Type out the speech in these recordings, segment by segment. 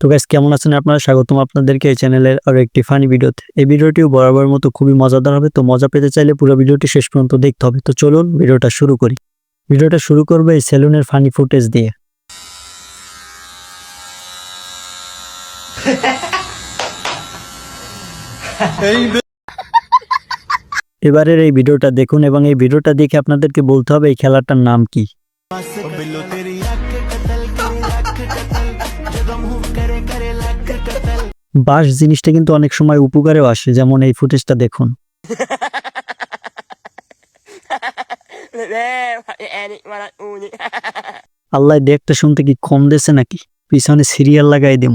তো গাইস কেমন আছেন আপনারা? স্বাগতম আপনাদেরকে এই চ্যানেলের আরও একটি ফানি ভিডিওতে এই ভিডিওটিও বরাবর মতো খুবই মজাদার হবে, তো মজা পেতে চাইলে পুরো ভিডিওটি শেষ পর্যন্ত দেখতে হবে। তো চলুন ভিডিওটা শুরু করি। ভিডিওটা শুরু করবে এই সেলুনের ফানি ফুটেজ দিয়ে। এবারের এই ভিডিওটা দেখুন এবং এই ভিডিওটা দেখে আপনাদেরকে বলতে হবে এই খেলাটার নাম কি। বাঁশ জিনিসটা কিন্তু অনেক সময় উপকারেও আসে, যেমন এই ফুটেজটা দেখুন. আল্লাহ দেখতে শুনতে কি কম দেছে নাকি? পিছনে সিরিয়াল লাগাই দিম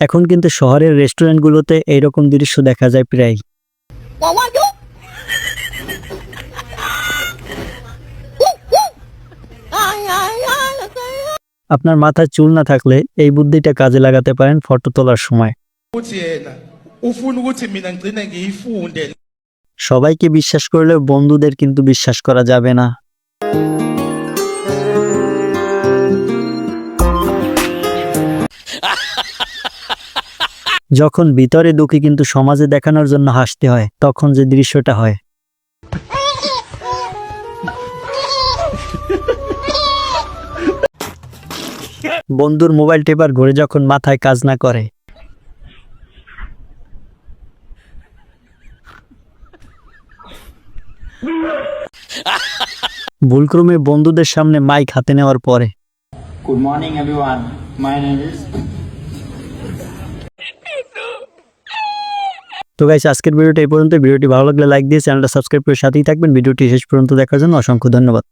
এখন কিন্তু শহরের রেস্টুরেন্টগুলোতে এইরকম দৃশ্য দেখা যায় প্রায়। আপনার মাথায় চুল না থাকলে এই বুদ্ধিটা কাজে লাগাতে পারেন ফটো তোলার সময়। সবাইকে বিশ্বাস করলেও বন্ধুদের কিন্তু বিশ্বাস করা যাবে না। যখন ভিতরে দুঃখী কিন্তু সমাজে দেখানোর জন্য হাসতে হয় তখন যে দৃশ্যটা হয় বন্ধুর মোবাইল টেপার ঘুরে যখন মাথায় কাজ না করে ভুলক্রমে বন্ধুদের সামনে মাইক হাতে নেওয়ার পরে Good morning, everyone. My name is তো গাইস আজকের ভিডিওটা এই পর্যন্ত ভিডিওটি ভালো লাগলে লাইক দিয়ে চ্যানেলটা সাবস্ক্রাইব করে সাথেই থাকবেন। ভিডিওটি শেষ পর্যন্ত দেখার জন্য অসংখ্য ধন্যবাদ।